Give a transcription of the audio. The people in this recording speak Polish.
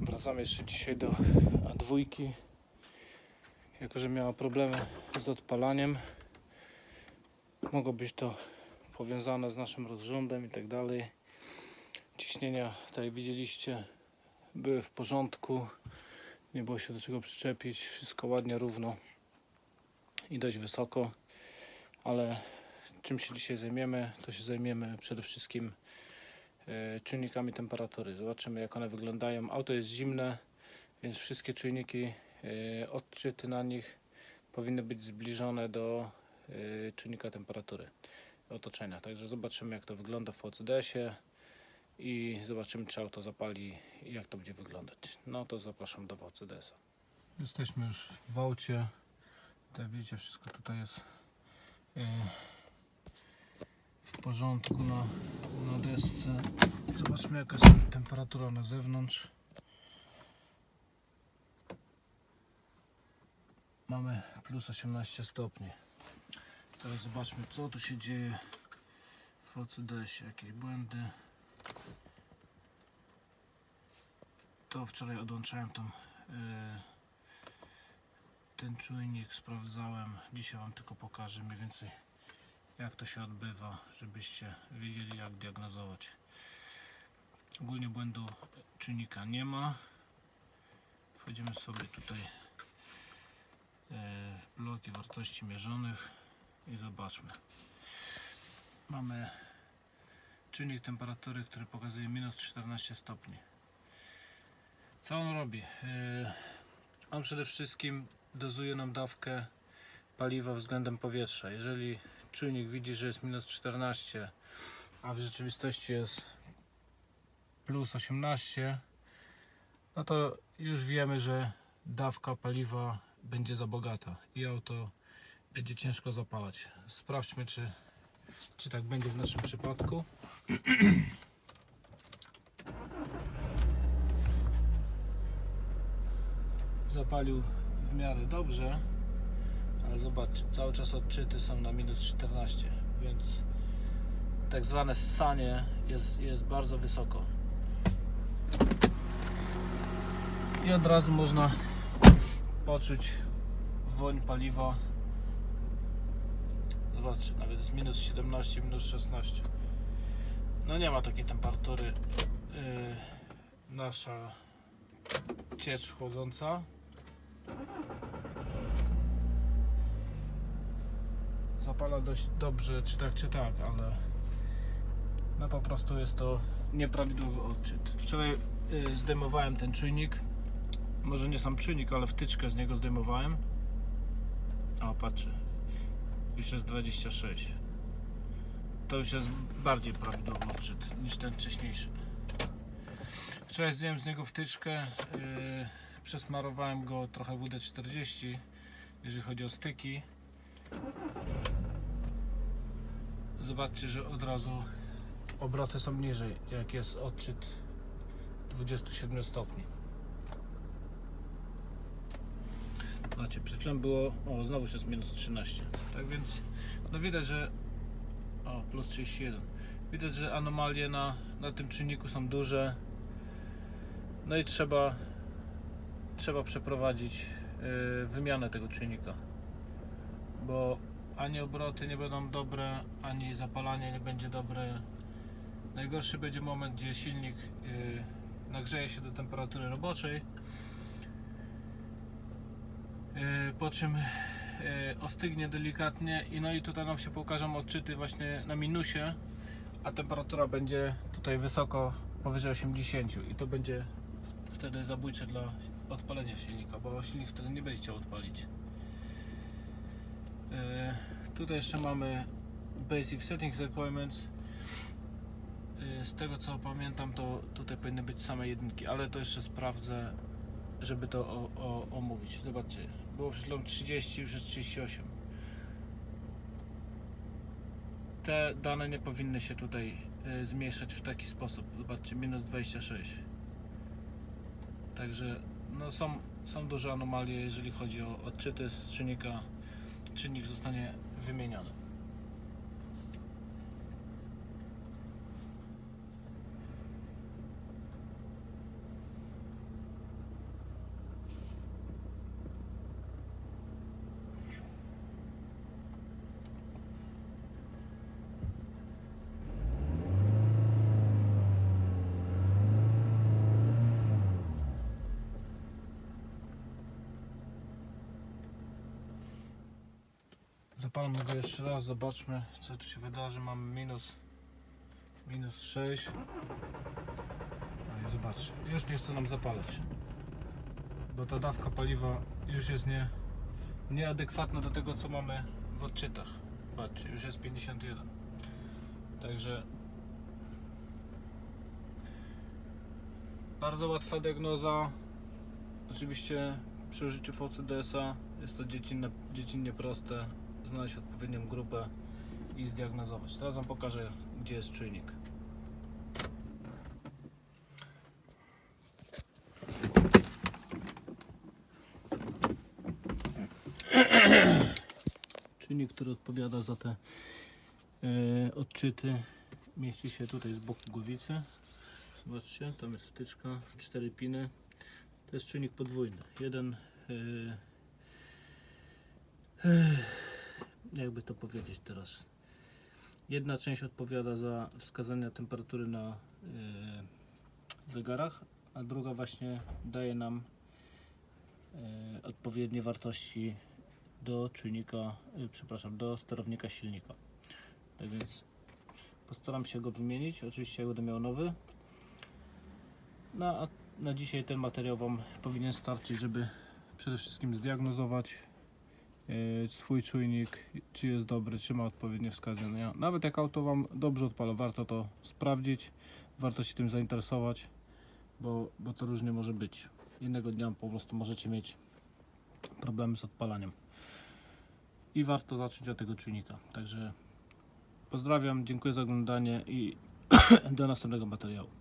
Wracamy jeszcze dzisiaj do A2. Jako, że miała problemy z odpalaniem, mogło być to powiązane z naszym rozrządem i tak dalej. Ciśnienia, tak jak widzieliście, były w porządku. Nie było się do czego przyczepić. Wszystko ładnie, równo i dość wysoko. Ale czym się dzisiaj zajmiemy, to się zajmiemy przede wszystkim e, czujnikami temperatury. Zobaczymy jak one wyglądają. Auto jest zimne, więc wszystkie czujniki, e, odczyty na nich powinny być zbliżone do e, czujnika temperatury otoczenia. Także zobaczymy jak to wygląda w OCDS-ie i zobaczymy czy auto zapali i jak to będzie wyglądać. No to zapraszam do OCDS-a. Jesteśmy już w aucie. Jak widzicie wszystko tutaj jest w porządku na, na desce. Zobaczmy jaka jest temperatura na zewnątrz. Mamy plus 18 stopni. Teraz zobaczmy co tu się dzieje w OCDS-ie. Jakieś błędy. To wczoraj odłączałem tą, e, ten czujnik, sprawdzałem. Dzisiaj Wam tylko pokażę mniej więcej jak to się odbywa, żebyście wiedzieli jak diagnozować. Ogólnie błędu czynnika nie ma. Wchodzimy sobie tutaj e, w bloki wartości mierzonych i zobaczmy. Mamy czynnik temperatury, który pokazuje minus 14 stopni. Co on robi? E, On przede wszystkim dozuje nam dawkę paliwa względem powietrza. Jeżeli czujnik widzi, że jest minus 14, a w rzeczywistości jest plus 18, no to już wiemy, że dawka paliwa będzie za bogata i auto będzie ciężko zapalać. Sprawdźmy, czy, czy tak będzie w naszym przypadku. Zapalił w miarę dobrze. Ale zobaczcie, cały czas odczyty są na minus 14, więc tak zwane ssanie jest, jest bardzo wysoko. I od razu można poczuć woń paliwa. Zobaczcie, nawet jest minus 17, minus 16. No nie ma takiej temperatury yy, nasza ciecz chłodząca. Zapala dość dobrze, czy tak, czy tak, ale no po prostu jest to nieprawidłowy odczyt. Wczoraj y, zdejmowałem ten czujnik, może nie sam czujnik, ale wtyczkę z niego zdejmowałem. O, patrzę, już jest 26. To już jest bardziej prawidłowy odczyt niż ten wcześniejszy. Wczoraj zdjąłem z niego wtyczkę, y, przesmarowałem go trochę WD-40, jeżeli chodzi o styki. Zobaczcie, że od razu obroty są niżej, jak jest odczyt 27 stopni. Zobaczcie, przed chwilą było, o znowu jest minus 13. Tak więc, no widać, że o, plus 31. Widać, że anomalie na, na tym czynniku są duże. No i trzeba trzeba przeprowadzić yy, wymianę tego czynnika bo ani obroty nie będą dobre, ani zapalanie nie będzie dobre. Najgorszy będzie moment, gdzie silnik yy, nagrzeje się do temperatury roboczej, yy, po czym yy, ostygnie delikatnie i no i tutaj nam się pokażą odczyty właśnie na minusie, a temperatura będzie tutaj wysoko powyżej 80 i to będzie wtedy zabójcze dla odpalenia silnika, bo silnik wtedy nie będzie chciał odpalić. E, Tutaj jeszcze mamy Basic Settings Requirements. E, Z tego co pamiętam, to tutaj powinny być same jedynki, ale to jeszcze sprawdzę, żeby to o, o, omówić. Zobaczcie, było przed chwilą 30, już jest 38. Te dane nie powinny się tutaj e, zmniejszać w taki sposób. Zobaczcie, minus 26. Także no są, są duże anomalie, jeżeli chodzi o odczyty z czynnika czynnik zostanie wymieniony. Zapalmy go jeszcze raz, zobaczmy co tu się wydarzy. Mamy minus, minus 6. No i zobaczcie, już nie chce nam zapalać. Bo ta dawka paliwa już jest nie, nieadekwatna do tego co mamy w odczytach. Patrzcie, już jest 51. Także bardzo łatwa diagnoza. Oczywiście przy użyciu VCDS-a jest to dziecinne, dziecinnie proste. Znaleźć odpowiednią grupę i zdiagnozować. Teraz Wam pokażę, gdzie jest czujnik. Czujnik, który odpowiada za te e, odczyty, mieści się tutaj z boku głowicy. Zobaczcie, tam jest wtyczka, cztery piny. To jest czynnik podwójny. Jeden, yy, jakby to powiedzieć teraz. Jedna część odpowiada za wskazania temperatury na yy, zegarach, a druga właśnie daje nam yy, odpowiednie wartości do czujnika, yy, przepraszam, do sterownika silnika. Tak więc postaram się go wymienić. Oczywiście ja będę miał nowy. No a na dzisiaj ten materiał Wam powinien starczyć, żeby przede wszystkim zdiagnozować swój czujnik, czy jest dobry, czy ma odpowiednie wskazania. Nawet jak auto Wam dobrze odpala, warto to sprawdzić, warto się tym zainteresować, bo, bo to różnie może być. Jednego dnia po prostu możecie mieć problemy z odpalaniem. I warto zacząć od tego czujnika. Także pozdrawiam, dziękuję za oglądanie i do następnego materiału.